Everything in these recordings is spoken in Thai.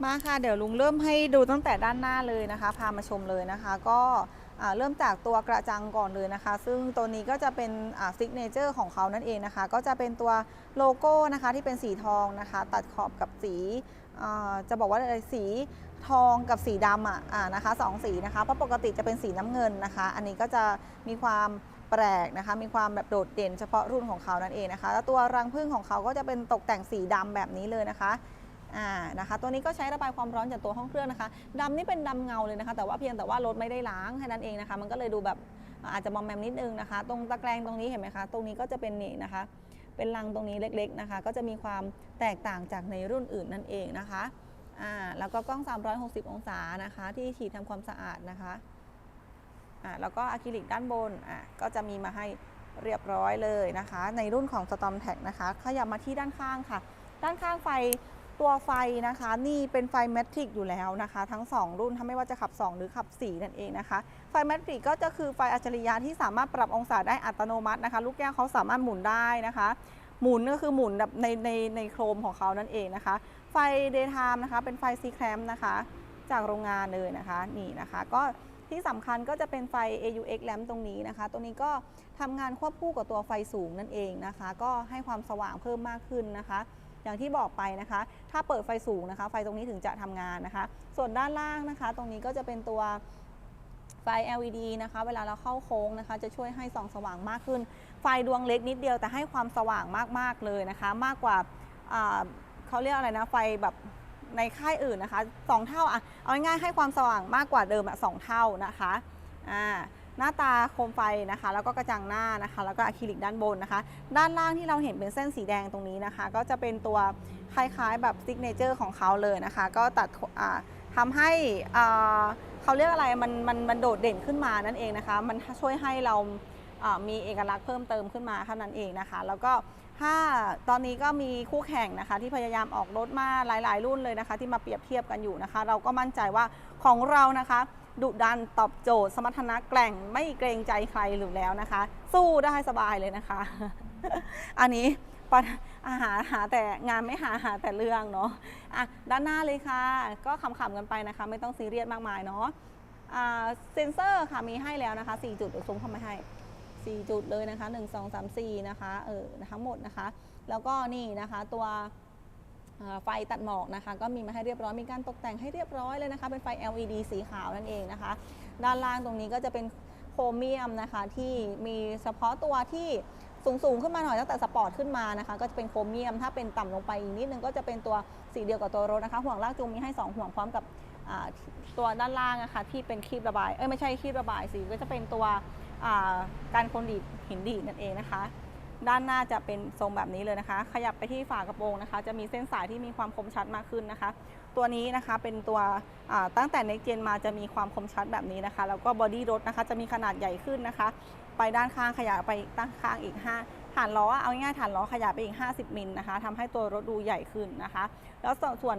มาค่ะเดี๋ยวลุงเริ่มให้ดูตั้งแต่ด้านหน้าเลยนะคะ พามาชมเลยนะคะ ก็เริ่มจากตัวกระจังก่อนเลยนะคะ ซึ่งตัวนี้ก็จะเป็นซิกเนเจอร์ของเขานั่นเองนะคะ ก็จะเป็นตัวโลโก้นะคะที่เป็นสีทองนะคะ ตัดขอบกับสีจะบอกว่าอะไรสีทองกับสีดำอะนะคะสองสีนะคะเพราะปกติจะเป็นสีน้ำเงินนะคะ อันนี้ก็จะมีความแปลกนะคะ มีความแบบโดดเด่นเฉพาะรุ่นของเขานั่นเองนะคะ แล้วตัวรังผึ้งของเขาก็จะเป็นตกแต่งสีดำแบบนี้เลยนะคะ อ่านะคะตัวนี้ก็ใช้ระบายความร้อนจากตัวห้องเครื่องนะคะดำนี่เป็นดำเงาเลยนะคะ แต่ว่าเพียงแต่ว่ารถไม่ได้ล้างแค่นั้นเองนะคะ มันก็เลยดูแบบอาจจะมอมแมมนิดนึงนะคะ ตรงตะแกรงตรงนี้เห็นไหมคะ ตรงนี้ก็จะเป็นนี่นะคะ เป็นรังตรงนี้เล็กๆนะคะ ก็จะมีความแตกต่างจากในรุ่นอื่นนั่นเองนะคะอ่าแล้วก็กล้อง 360 องศานะคะ ที่ฉีดทำความสะอาดนะคะอ่าแล้วก็อะคริลิกด้านบนอ่าก็จะมีมาให้เรียบร้อยเลยนะคะ ในรุ่นของ Storm t a c นะคะขยับมาที่ด้านข้างค่ะ ด้านข้างไฟ ตัวไฟนะคะ นี่เป็นไฟแมทริกอยู่แล้วนะคะ ทั้ง 2 รุ่นถ้าไม่ว่าจะขับ 2 หรือขับ 4 นั่นเองนะคะ ไฟแมทริกก็จะคือไฟอัจฉริยะที่สามารถปรับองศาได้อัตโนมัตินะคะ ลูกแก้วเขาสามารถหมุนได้นะคะหมุนก็คือหมุนแบบในในในโครมของเขานั่นเองนะคะ ไฟ daytime นะคะ เป็นไฟ C clamp นะคะ จากโรงงานเลยนะคะนี่นะคะ ก็ที่สำคัญก็จะเป็นไฟ AUX lamp ตรงนี้นะคะตรงนี้ก็ทำงานควบคู่กับตัวไฟสูงนั่นเองนะคะ ก็ให้ความสว่างเพิ่มมากขึ้นนะคะ อย่างที่บอกไปนะคะ ถ้าเปิดไฟสูงนะคะ ไฟตรงนี้ถึงจะทำงานนะคะ ส่วนด้านล่างนะคะ ตรงนี้ก็จะเป็นตัวไฟ LED นะคะ เวลาเราเข้าโค้งนะคะ จะช่วยให้ส่องสว่างมากขึ้น ไฟดวงเล็กนิดเดียวแต่ให้ความสว่างมากๆเลยนะคะ มากกว่าอ่าเขาเรียกอะไรนะไฟแบบในค่ายอื่นนะคะสองเท่าอะเอาง่ายๆให้ความสว่างมากกว่าเดิมอะสองเท่านะคะอ่า หน้าตาโคมไฟนะคะ แล้วก็กระจังหน้านะคะ แล้วก็อะคริลิกด้านบนนะคะ ด้านล่างที่เราเห็นเป็นเส้นสีแดงตรงนี้นะคะ ก็จะเป็นตัวคล้ายๆแบบซิกเนเจอร์ของเขาเลยนะคะ ก็ตัดอ่าทำให้เขาเรียกอะไรมันมันมันโดดเด่นขึ้นมานั่นเองนะคะ มันช่วยให้เราอ่ามีเอกลักษณ์เพิ่มเติมขึ้นมาเท่านั้นเองนะคะ แล้วก็ถ้าตอนนี้ก็มีคู่แข่งนะคะ ที่พยายามออกรถมาหลาย ๆ รุ่นเลยนะคะ ที่มาเปรียบเทียบกันอยู่นะคะ เราก็มั่นใจว่าของเรานะคะ ดุดันตอบโจทย์ สมรรถนะแกร่งไม่เกรงใจใครหรือแล้วนะคะ สู้ได้สบายเลยนะคะ อันนี้ปะอาหาหาแต่งานไม่หาหาแต่เรื่องเนาะอะด้านหน้าเลยค่ะ ก็ขำๆกันไปนะคะ ไม่ต้องซีเรียสมากมายเนาะอ่าเซนเซอร์ค่ะมีให้แล้วนะคะ 4 จุดซูมเข้ามาให้ 4 จุดเลยนะคะ 1 2 3 4 นะคะเออทั้งหมดนะคะ แล้วก็นี่นะคะตัว ไฟตัดหมอกนะคะ ก็มีมาให้เรียบร้อยมีการตกแต่งให้เรียบร้อยเลยนะคะ เป็นไฟ LED สีขาวนั่นเองนะคะ ด้านล่างตรงนี้ก็จะเป็นโครเมียมนะคะที่มีเฉพาะตัวที่สูงสูงๆขึ้นมาหน่อยตั้งแต่สปอร์ตขึ้นมานะคะ ก็จะเป็นโครเมียม ถ้าเป็นต่ำลงไปอีกนิดนึงก็จะเป็นตัวสีเดียวกับตัวรถนะคะ ห่วงลากจูงมีให้ 2 ห่วงพร้อมกับตัวด้านล่างนะคะที่เป็นครีบระบายเอ้ยไม่ใช่ครีบระบายสีก็จะเป็นตัวการคนดีดหินดีดนั่นเองนะคะ ด้านหน้าจะเป็นทรงแบบนี้เลยนะคะ ขยับไปที่ฝากระโปรงนะคะ จะมีเส้นสายที่มีความคมชัดมากขึ้นนะคะ ตัวนี้นะคะเป็นตัวตั้งแต่ในเจนมาจะมีความคมชัดแบบนี้นะคะ แล้วก็บอดี้รถนะคะจะมีขนาดใหญ่ขึ้นนะคะ ไปด้านข้างขยายไปด้านข้างอีก 5ฐานล้อเอาง่ายๆฐานล้อขยายไปอีก 50 มิลนะคะทำให้ตัวรถดูใหญ่ขึ้นนะคะ แล้วส่วน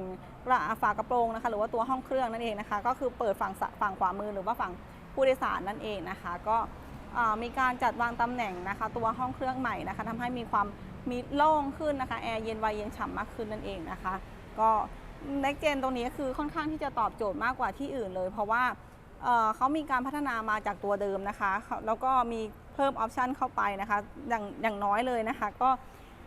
ฝากระโปรงนะคะ หรือว่าตัวห้องเครื่องนั่นเองนะคะ ก็คือเปิดฝั่งฝั่งขวามือหรือว่าฝั่งผู้โดยสารนั่นเองนะคะ ก็ มีการจัดวางตำแหน่งนะคะ ตัวห้องเครื่องใหม่นะคะทำให้มีความมีโล่งขึ้นนะคะแอร์เย็นไวเย็นฉ่ำมากขึ้นนั่นเองนะคะ ก็เน็กเจนตรงนี้คือค่อนข้างที่จะตอบโจทย์มากกว่าที่อื่นเลย เพราะว่าเเขามีการพัฒนามาจากตัวเดิมนะคะ แล้วก็มีเพิ่มออปชันเข้าไปนะคะอย่างอย่างน้อยเลยนะคะ ก็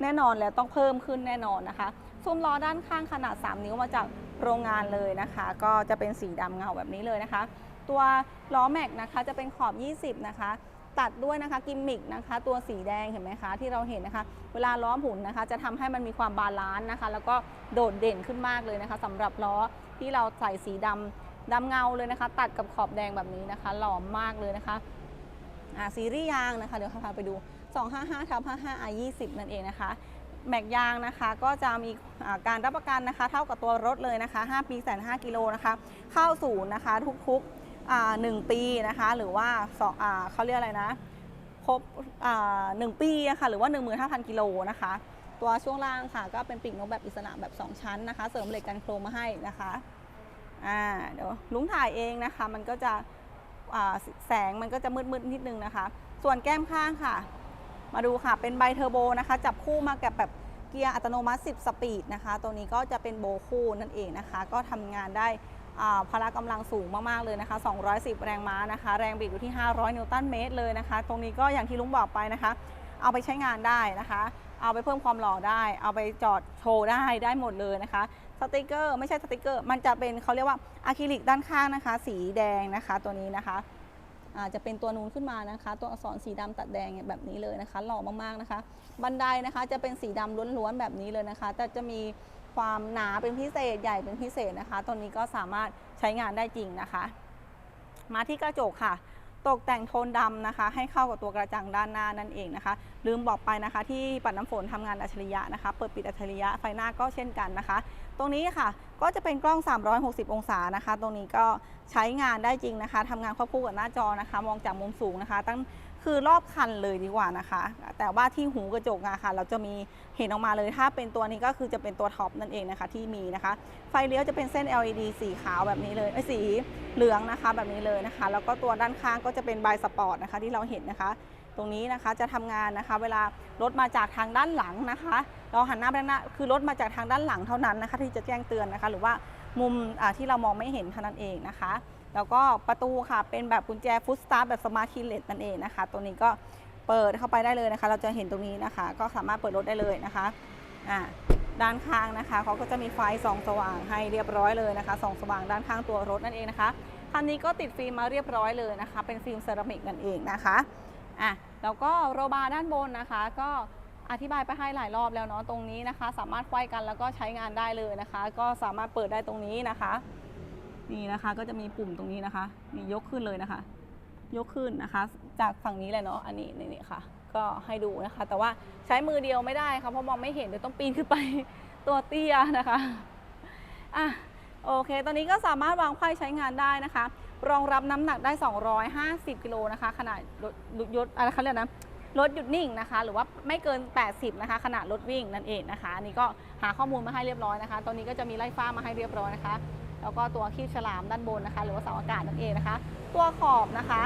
แน่นอนแล้วต้องเพิ่มขึ้นแน่นอนนะคะซุ้มล้อด้านข้างขนาด 3 นิ้วมาจากโรงงานเลยนะคะ ก็จะเป็นสีดำเงาแบบนี้เลยนะคะ ตัวล้อแม็กนะคะจะเป็นขอบ 20 นะคะ ตัดด้วยนะคะกิมมิกนะคะ ตัวสีแดงเห็นไหมคะที่เราเห็นนะคะ เวลาล้อหมุนนะคะ จะทำให้มันมีความบาลานซ์นะคะ แล้วก็โดดเด่นขึ้นมากเลยนะคะสำหรับล้อที่เราใส่สีดำดำเงาเลยนะคะ ตัดกับขอบแดงแบบนี้นะคะ หล่อมมากเลยนะคะอ่าซีรีส์ยางนะคะเดี๋ยวพาไปดู 255ทับ55 i 20 นั่นเองนะคะแม็กยางนะคะก็จะมีการรับประกันนะคะ เท่ากับตัวรถเลยนะคะ 5 ปีแสน5กิโลนะคะ เข้าศูนย์นะคะ ทุกๆ หนึ่งปีนะคะหรือว่าสองเขาเรียกอะไรนะครบหนึ่งปีอะค่ะหรือว่า 15,000 กิโลนะคะ ตัวช่วงล่างค่ะ ก็เป็นปีกนกแบบอิสระแบบ 2 ชั้นนะคะ เสริมเหล็กกันโครมมาให้นะคะอ่าเดี๋ยวลุงถ่ายเองนะคะ มันก็จะแสงมันก็จะมืดๆนิดนึงนะคะ ส่วนแก้มข้างค่ะ มาดูค่ะเป็นใบเทอร์โบนะคะ จับคู่มากับแบบเกียร์อัตโนมัติ 10 สปีดนะคะ ตัวนี้ก็จะเป็นโบคู่นั่นเองนะคะ ก็ทำงานได้ พละกำลังสูงมากๆเลยนะคะ 210 แรงม้านะคะ แรงบิดอยู่ที่ 500 นิวตันเมตรเลยนะคะ ตรงนี้ก็อย่างที่ลุงบอกไปนะคะ เอาไปใช้งานได้นะคะ เอาไปเพิ่มความหล่อได้ เอาไปจอดโชว์ได้ ได้หมดเลยนะคะสติกเกอร์ไม่ใช่สติกเกอร์ มันจะเป็นเขาเรียกว่าอะคริลิกด้านข้างนะคะ สีแดงนะคะตัวนี้นะคะอาจะเป็นตัวนูนขึ้นมานะคะ ตัวอักษรสีดำตัดแดงแบบนี้เลยนะคะ หล่อมากๆนะคะ บันไดนะคะจะเป็นสีดำล้วนๆแบบนี้เลยนะคะ แต่จะมี ความหนาเป็นพิเศษใหญ่เป็นพิเศษนะคะ ตัวนี้ก็สามารถใช้งานได้จริงนะคะ มาที่กระจกค่ะ ตกแต่งโทนดำนะคะ ให้เข้ากับตัวกระจังด้านหน้านั่นเองนะคะ ลืมบอกไปนะคะ ที่ปัดน้ำฝนทำงานอัจฉริยะนะคะ เปิดปิดอัจฉริยะไฟหน้าก็เช่นกันนะคะ ตรงนี้ค่ะก็จะเป็นกล้อง 360 องศานะคะ ตรงนี้ก็ใช้งานได้จริงนะคะทำงานควบคู่กับหน้าจอนะคะ มองจากมุมสูงนะคะ ตั้ง คือรอบคันเลยดีกว่านะคะ แต่ว่าที่หูกระจกอะค่ะ เราจะมีเห็นออกมาเลยถ้าเป็นตัวนี้ก็คือจะเป็นตัวท็อปนั่นเองนะคะที่มีนะคะ ไฟเลี้ยวจะเป็นเส้น LED สีขาวแบบนี้เลยสีเหลืองนะคะแบบนี้เลยนะคะ แล้วก็ตัวด้านข้างก็จะเป็นบายสปอร์ตนะคะที่เราเห็นนะคะ ตรงนี้นะคะจะทำงานนะคะ เวลารถมาจากทางด้านหลังนะคะ เราหันหน้าไปด้านหน้าคือรถมาจากทางด้านหลังเท่านั้นนะคะ ที่จะแจ้งเตือนนะคะ หรือว่ามุมที่เรามองไม่เห็นเท่านั้นเองนะคะ แล้วก็ประตูค่ะเป็นแบบกุญแจฟุตสตาร์แบบสมาร์ทคีเลสนั่นเองนะคะ ตัวนี้ก็เปิดเข้าไปได้เลยนะคะ เราจะเห็นตรงนี้นะคะ ก็สามารถเปิดรถได้เลยนะคะอ่าด้านข้างนะคะเขาก็จะมีไฟส่องสว่างให้เรียบร้อยเลยนะคะส่องสว่างด้านข้างตัวรถนั่นเองนะคะคันนี้ก็ติดฟิล์มมาเรียบร้อยเลยนะคะ เป็นฟิล์มเซรามิกนั่นเองนะคะอะแล้วก็โรบาร์ด้านบนนะคะ ก็อธิบายไปให้หลายรอบแล้วเนาะตรงนี้นะคะ สามารถไขว้กันแล้วก็ใช้งานได้เลยนะคะ ก็สามารถเปิดได้ตรงนี้นะคะ นี่นะคะก็จะมีปุ่มตรงนี้นะคะนี่ยกขึ้นเลยนะคะ ยกขึ้นนะคะ จากฝั่งนี้เลยเนาะอันนี้นี่นค่ะ ก็ให้ดูนะคะ แต่ว่าใช้มือเดียวไม่ได้ค่ะเพราะมองไม่เห็นเดี๋ยวต้องปีนขึ้นไปตัวเตี้ยนะคะอะโอเค ตอนนี้ก็สามารถวางไขว้ใช้งานได้นะคะ รองรับน้ำหนักได้ 250 กิโลนะคะ ขนาดรถยศอะไรเขาเรียกนะรถหยุดนิ่งนะคะ หรือว่าไม่เกิน 80 นะคะ ขนาดรถวิ่งนั่นเองนะคะอันนี้ก็หาข้อมูลมาให้เรียบร้อยนะคะ ตอนนี้ก็จะมีไล่ฟ้ามาให้เรียบร้อยนะคะ แล้วก็ตัวคีบฉลามด้านบนนะคะ หรือว่าเสาอากาศนั่นเองนะคะ ตัวขอบนะคะ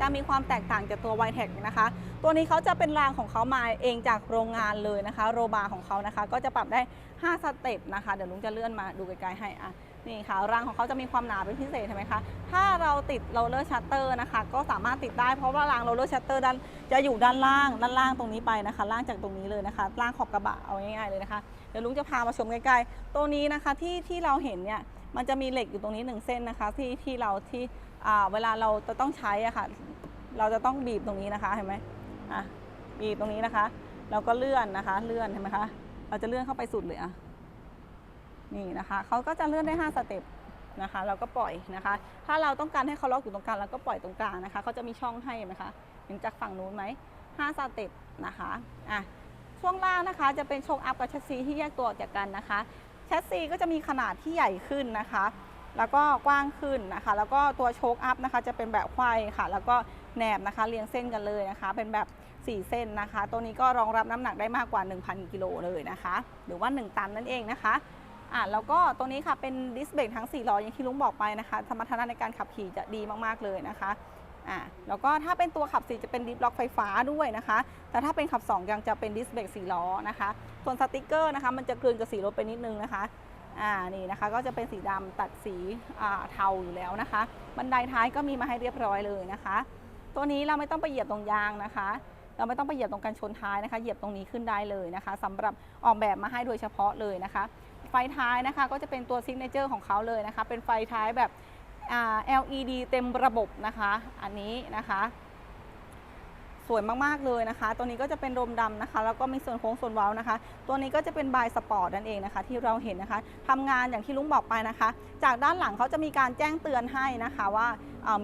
จะมีความแตกต่างจากตัวไวเทคนะคะ ตัวนี้เขาจะเป็นรางของเขามาเองจากโรงงานเลยนะคะ โรบาของเขานะคะ ก็จะปรับได้ 5 สเต็ปนะคะ เดี๋ยวลุงจะเลื่อนมาดูไกลๆให้อะ นี่ค่ะรางของเขาจะมีความหนาเป็นพิเศษใช่ไหมคะ ถ้าเราติดโรลเลอร์ชัตเตอร์นะคะ ก็สามารถติดได้เพราะว่ารางโรลเลอร์ชัตเตอร์ด้านจะอยู่ด้านล่างด้านล่างตรงนี้ไปนะคะ ล่างจากตรงนี้เลยนะคะล่างขอบกระบะเอาง่ายๆเลยนะคะเดี๋ยวลุงจะพามาชมใกล้ๆตัวนี้นะคะที่ที่เราเห็นเนี่ยมันจะมีเหล็กอยู่ตรงนี้หนึ่งเส้นนะคะ ที่ที่เราที่อ่าเวลาเราจะต้องใช้อะค่ะเราจะต้องบีบตรงนี้นะคะเห็นไหมอะบีบตรงนี้นะคะ เราก็เลื่อนนะคะ เลื่อนเห็นไหมคะเราจะเลื่อนเข้าไปสุดเลยอะ นี่นะคะเขาก็จะเลื่อนได้ 5 สเต็ปนะคะ เราก็ปล่อยนะคะ ถ้าเราต้องการให้เขาล็อกอยู่ตรงกลางเราก็ปล่อยตรงกลางนะคะเขาจะมีช่องให้ไหมคะเห็นจากฝั่งนู้นไหม5สเต็ปนะคะอะช่วงล่างนะคะจะเป็นโชคอัพกับแชสซีที่แยกตัวออกจากกันนะคะแชสซีก็จะมีขนาดที่ใหญ่ขึ้นนะคะ แล้วก็กว้างขึ้นนะคะ แล้วก็ตัวโชคอัพนะคะ จะเป็นแบบไขว้ค่ะ แล้วก็แหนบนะคะเรียงเส้นกันเลยนะคะ เป็นแบบ 4 เส้นนะคะ ตัวนี้ก็รองรับน้ำหนักได้มากกว่า 1,000 กิโลเลยนะคะ หรือว่า 1 ตันนั่นเองนะคะ อะแล้วก็ตัวนี้ค่ะเป็นดิสเบรกทั้ง4ล้ออย่างที่ลุงบอกไปนะคะสมรรถนะในการขับขี่จะดีมากๆเลยนะคะอะแล้วก็ถ้าเป็นตัวขับ4จะเป็นดิฟล็อกไฟฟ้าด้วยนะคะ แต่ถ้าเป็นขับ2ยังจะเป็นดิสเบรก4ล้อนะคะ ส่วนสติกเกอร์นะคะ มันจะกลืนกับสีรถไปนิดนึงนะคะอ่านี่นะคะก็จะเป็นสีดำตัดสีอ่าเทาอยู่แล้วนะคะ บันไดท้ายก็มีมาให้เรียบร้อยเลยนะคะ ตัวนี้เราไม่ต้องไปเหยียบตรงยางนะคะ เราไม่ต้องไปเหยียบตรงกันชนท้ายนะคะ เหยียบตรงนี้ขึ้นได้เลยนะคะสำหรับออกแบบมาให้โดยเฉพาะเลยนะคะ ฟท้ายนะคะ ก็จะเป็นตัวซิกเนเจอร์ของเขาเลยนะคะ เป็นไฟท้ายแบบ LED เต็มระบบนะคะ อันนี้นะคะ สวยมากๆเลยนะคะ ตัวนี้ก็จะเป็นรมดำนะคะ แล้วก็มีส่วนโค้งส่วนเว้านะคะ ตัวนี้ก็จะเป็นบายสปอร์ตนั่นเองนะคะ ที่เราเห็นนะคะทำงานอย่างที่ลุงบอกไปนะคะ จากด้านหลังเขาจะมีการแจ้งเตือนให้นะคะว่า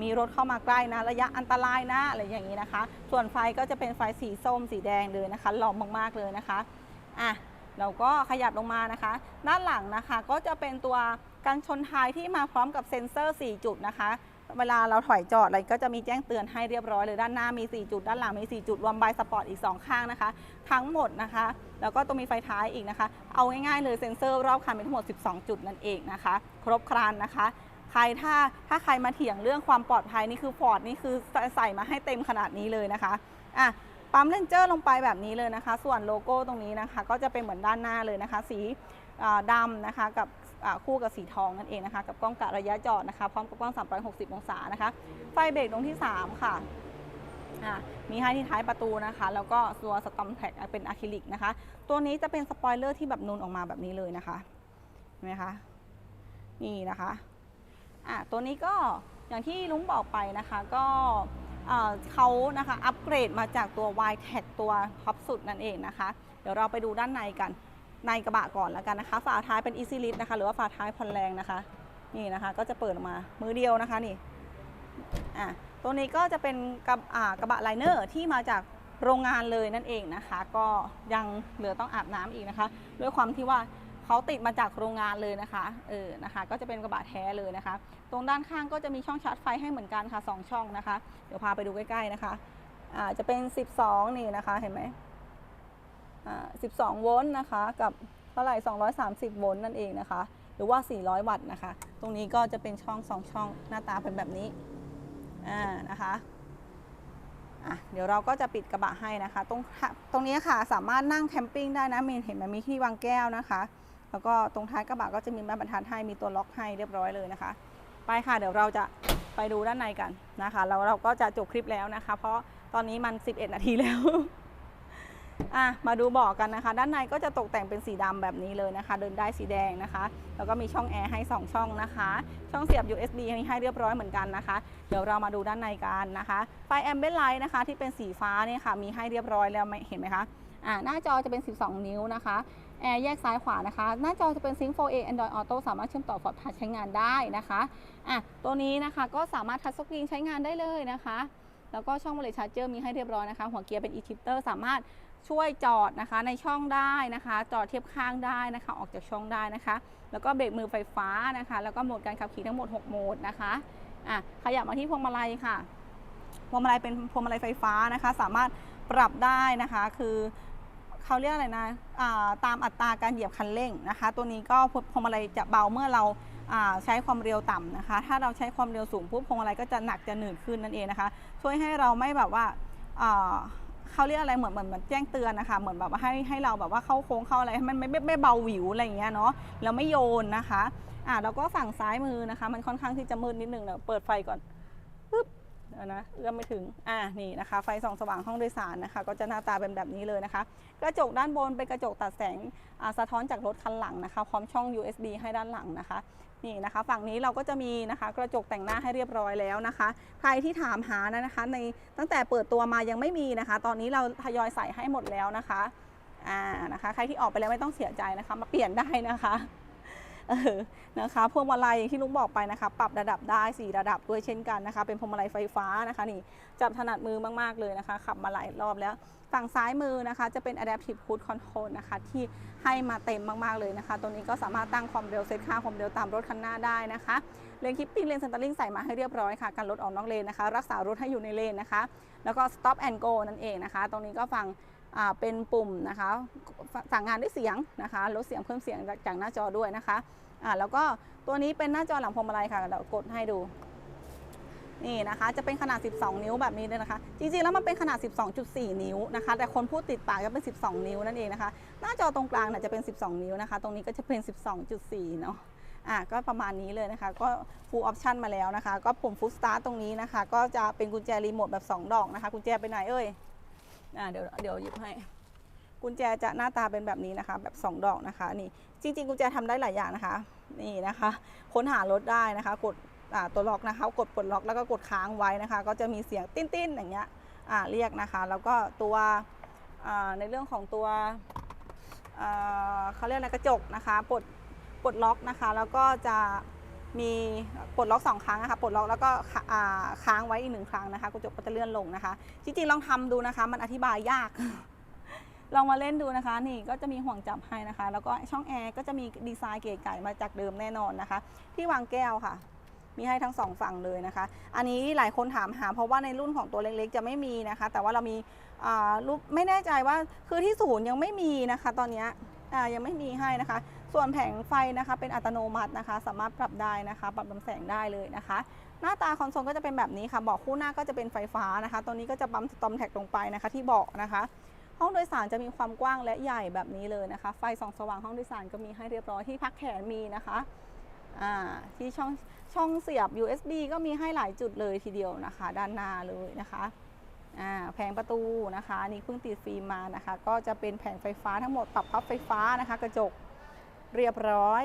มีรถเข้ามาใกล้นะระยะอันตรายนะอะไรอย่างนี้นะคะ ส่วนไฟก็จะเป็นไฟสีส้มสีแดงเลยนะคะหล่อมากๆเลยนะคะอะ เราก็ขยับลงมานะคะ ด้านหลังนะคะก็จะเป็นตัวกันชนท้ายที่มาพร้อมกับเซ็นเซอร์ 4 จุดนะคะ เวลาเราถอยจอดอะไรก็จะมีแจ้งเตือนให้เรียบร้อยเลยด้านหน้ามี 4 จุด ด้านหลังมี 4 จุด รวมใบสปอร์ตอีก 2 ข้างนะคะ ทั้งหมดนะคะ แล้วก็ต้องมีไฟท้ายอีกนะคะ เอาง่ายๆเลยเซ็นเซอร์รอบคันมีทั้งหมด 12 จุดนั่นเองนะคะ ครบครันนะคะใครถ้าถ้าใครมาเถียงเรื่องความปลอดภัยนี่คือฟอร์ดนี่คือใส่มาให้เต็มขนาดนี้เลยนะคะอะ ปั๊มเลนเจอร์ลงไปแบบนี้เลยนะคะ ส่วนโลโก้ตรงนี้นะคะ ก็จะเป็นเหมือนด้านหน้าเลยนะคะ สีดำนะคะกับคู่กับสีทองนั่นเองนะคะ กับกล้องกะระยะจอดนะคะ พร้อมกับกล้อง 360 องศานะคะ ไฟเบรกตรงที่ 3 ค่ะมีให้ที่ท้ายประตูนะคะ แล้วก็ตัวสตอมแท็กเป็นอะคริลิกนะคะ ตัวนี้จะเป็นสปอยเลอร์ที่แบบนูนออกมาแบบนี้เลยนะคะเห็นไหมคะนี่นะคะอะตัวนี้ก็อย่างที่ลุงบอกไปนะคะ ก็ เขานะคะอัปเกรดมาจากตัว y t e c ตัวท็อปสุดนั่นเองนะคะ เดี๋ยวเราไปดูด้านในกันในกระบะก่อนแล้วกันนะคะ ฝาท้ายเป็น Easy Lift นะคะ หรือว่าฝาท้ายผ่อนแรงนะคะ นี่นะคะก็จะเปิดออกมามือเดียวนะคะนี่อะตัวนี้ก็จะเป็นกระอ่ากระบะไลเนอร์ที่มาจากโรงงานเลยนั่นเองนะคะ ก็ยังเหลือต้องอาบน้ำอีกนะคะ ด้วยความที่ว่า เขาติดมาจากโรงงานเลยนะคะเออนะคะก็จะเป็นกระบะแท้เลยนะคะ ตรงด้านข้างก็จะมีช่องชาร์จไฟให้เหมือนกันค่ะสองช่องนะคะ เดี๋ยวพาไปดูใกล้ๆนะคะอ่าจะเป็น 12 นี่นะคะเห็นไหมอ่า12 โวลต์นะคะ กับเท่าไหร่230 โวลต์นั่นเองนะคะ หรือว่า 400 วัตต์นะคะ ตรงนี้ก็จะเป็นช่อง 2 ช่องหน้าตาเป็นแบบนี้อ่านะคะอะเดี๋ยวเราก็จะปิดกระบะให้นะคะ ตรงตรงนี้ค่ะสามารถนั่งแคมปิ้งได้นะมีเห็นไหมมีที่วางแก้วนะคะ แล้วก็ตรงท้ายกระบะก็จะมีแม่บรรทัดให้มีตัวล็อกให้เรียบร้อยเลยนะคะ ไปค่ะเดี๋ยวเราจะไปดูด้านในกันนะคะแล้วเราก็จะจบคลิปแล้วนะคะ เพราะตอนนี้มัน 11 นาทีแล้วอะมาดูเบอกกันนะคะ ด้านในก็จะตกแต่งเป็นสีดำแบบนี้เลยนะคะ เดินได้สีแดงนะคะ แล้วก็มีช่องแอร์ให้ 2 ช่องนะคะ ช่องเสียบ USB มีให้เรียบร้อยเหมือนกันนะคะ เดี๋ยวเรามาดูด้านในกันนะคะ ไฟแอมเบนไลท์นะคะที่เป็นสีฟ้าเนี่ยค่ะ มีให้เรียบร้อยแล้วเห็นไหมคะอ่าหน้าจอจะเป็น 12 นิ้วนะคะ แอร์แยกซ้ายขวานะคะ หน้าจอจะเป็น Sync 4A Android Auto สามารถเชื่อมต่อ Ford Touch ใช้งานได้นะคะอะตัวนี้นะคะก็สามารถทัชสกรีนใช้งานได้เลยนะคะ แล้วก็ช่อง Wireless Charger มีให้เรียบร้อยนะคะ หัวเกียร์เป็น e-shifter สามารถช่วยจอดนะคะในช่องได้นะคะ จอดเทียบข้างได้นะคะ ออกจากช่องได้นะคะ แล้วก็เบรกมือไฟฟ้านะคะ แล้วก็โหมดการขับขี่ทั้งหมด 6 โหมดนะคะอะขยับมาที่พวงมาลัยค่ะพวงมาลัยเป็นพวงมาลัยไฟฟ้านะคะ สามารถปรับได้นะคะ คือ เขาเรียกอะไรนะาตามอัตราการเหยียบคันเร่งนะคะ ตัวนี้ก็พวงมาลัยจะเบาเมื่อเราาใช้ความเร็วต่ำนะคะ ถ้าเราใช้ความเร็วสูงปุ๊บพวงมาลัยก็จะหนักจะหนืดขึ้นนั่นเองนะคะ ช่วยให้เราไม่แบบว่าอ่าเขาเรียกอะไรเหมือนเหมือนเหมือนแจ้งเตือนนะคะ เหมือนแบบว่าให้ให้เราแบบว่าเข้าโค้งเข้าอะไรให้มันไม่ไม่เบาหวิวอะไรอย่างเงี้ยเนาะแล้วไม่โยนนะคะอ่าแล้วก็ฝั่งซ้ายมือนะคะ มันค่อนข้างที่จะมืดนิดนึงเดี๋ยวเปิดไฟก่อนปึ๊บ เดี๋ยวนะเอื้อมไม่ถึงอ่านี่นะคะ ไฟส่องสว่างห้องโดยสารนะคะ ก็จะหน้าตาเป็นแบบนี้เลยนะคะ กระจกด้านบนเป็นกระจกตัดแสงสะท้อนจากรถคันหลังนะคะ พร้อมช่อง USB ให้ด้านหลังนะคะนี่นะคะ ฝั่งนี้เราก็จะมีนะคะ กระจกแต่งหน้าให้เรียบร้อยแล้วนะคะ ใครที่ถามหานะคะ ในตั้งแต่เปิดตัวมายังไม่มีนะคะ ตอนนี้เราทยอยใส่ให้หมดแล้วนะคะอ่านะคะ ใครที่ออกไปแล้วไม่ต้องเสียใจนะคะ มาเปลี่ยนได้นะคะ เออนะคะพวงมาลัยที่นุ๊กบอกไปนะคะ ปรับระดับได้ 4 ระดับด้วยเช่นกันนะคะ เป็นพวงมาลัยไฟฟ้านะคะนี่จับถนัดมือมากๆเลยนะคะ ขับมาหลายรอบแล้วฝั่งซ้ายมือนะคะ จะเป็น adaptive cruise control นะคะ ที่ให้มาเต็มมากๆเลยนะคะ ตัวนี้ก็สามารถตั้งความเร็วเซตค่าความเร็วตามรถคันหน้าได้นะคะเลนคิปปิ้งเลนเซนเตอร์ลิงใส่มาให้เรียบร้อยค่ะการลดออกนอกเลนนะคะ รักษารถให้อยู่ในเลนนะคะ แล้วก็ stop and go นั่นเองนะคะ ตรงนี้ก็ฟังอ่า เป็นปุ่มนะคะ สั่งงานด้วยเสียงนะคะลดเสียงเพิ่มเสียงจากหน้าจอด้วยนะคะแล้วก็ตัวนี้เป็นหน้าจอหลังพวงมาลัยค่ะเดี๋ยวกดให้ดูนี่นะคะจะเป็นขนาด 12 นิ้วแบบนี้เลยนะคะ จริงๆ แล้วมันเป็นขนาด 12.4 นิ้วนะคะ แต่คนพูดติดปากจะเป็น 12 นิ้วนั่นเองนะคะ หน้าจอตรงกลางเนี่ยจะเป็น 12 นิ้วนะคะ ตรงนี้ก็จะเป็น 12.4 เนาะอะก็ประมาณนี้เลยนะคะ ก็ full option มาแล้วนะคะ ก็ปุ่ม full start ตรงนี้นะคะ ก็จะเป็นกุญแจรีโมทแบบ 2 ดอกนะคะ กุญแจไปไหนเอ่ย อ่าเดี๋ยวเดี๋ยวหยิบให้กุญแจจะหน้าตาเป็นแบบนี้นะคะ แบบ 2 ดอกนะคะนี่จริง ๆ กุญแจทำได้หลายอย่างนะคะ นี่นะคะ ค้นหารถได้นะคะ กดอ่าตัวล็อกนะคะ กดปลดล็อกแล้วก็กดค้างไว้นะคะ ก็จะมีเสียงติ้นๆอย่างเงี้ยอ่าเรียกนะคะ แล้วก็ตัวอ่าในเรื่องของตัวอ่าเขาเรียกอะไรกระจกนะคะปลดปลดล็อกนะคะ แล้วก็จะ มีปลดล็อกสองครั้งนะคะปลดล็อกแล้วก็ค้างไว้อีกหนึ่งครั้งนะคะกระจกก็จะเลื่อนลงนะคะ จริงๆลองทำดูนะคะ มันอธิบายยาก ลองมาเล่นดูนะคะ นี่ก็จะมีห่วงจับให้นะคะ แล้วก็ช่องแอร์ก็จะมีดีไซน์เก๋ไก่มาจากเดิมแน่นอนนะคะ ที่วางแก้วค่ะ มีให้ทั้งสองฝั่งเลยนะคะ อันนี้หลายคนถามหา เพราะว่าในรุ่นของตัวเล็กๆ จะไม่มีนะคะ แต่ว่าเรามีรูปไม่แน่ใจว่าคือที่ศูนย์ยังไม่มีนะคะ ตอนนี้ยังไม่มีให้นะคะ ส่วนแผงไฟนะคะเป็นอัตโนมัตินะคะ สามารถปรับได้นะคะ ปรับลำแสงได้เลยนะคะ หน้าตาคอนโซลก็จะเป็นแบบนี้ค่ะเบาะคู่หน้าก็จะเป็นไฟฟ้านะคะ ตัวนี้ก็จะปั๊มตอมแท็กลงไปนะคะ ที่เบาะนะคะ ห้องโดยสารจะมีความกว้างและใหญ่แบบนี้เลยนะคะ ไฟส่องสว่างห้องโดยสารก็มีให้เรียบร้อยที่พักแขนมีนะคะที่ช่องช่องเสียบ USB ก็มีให้หลายจุดเลยทีเดียวนะคะ ด้านหน้าเลยนะคะแผงประตูนะคะนี่เพิ่งติดฟิล์มมานะคะ ก็จะเป็นแผงไฟฟ้าทั้งหมดปรับพับไฟฟ้านะคะ กระจก เรียบร้อย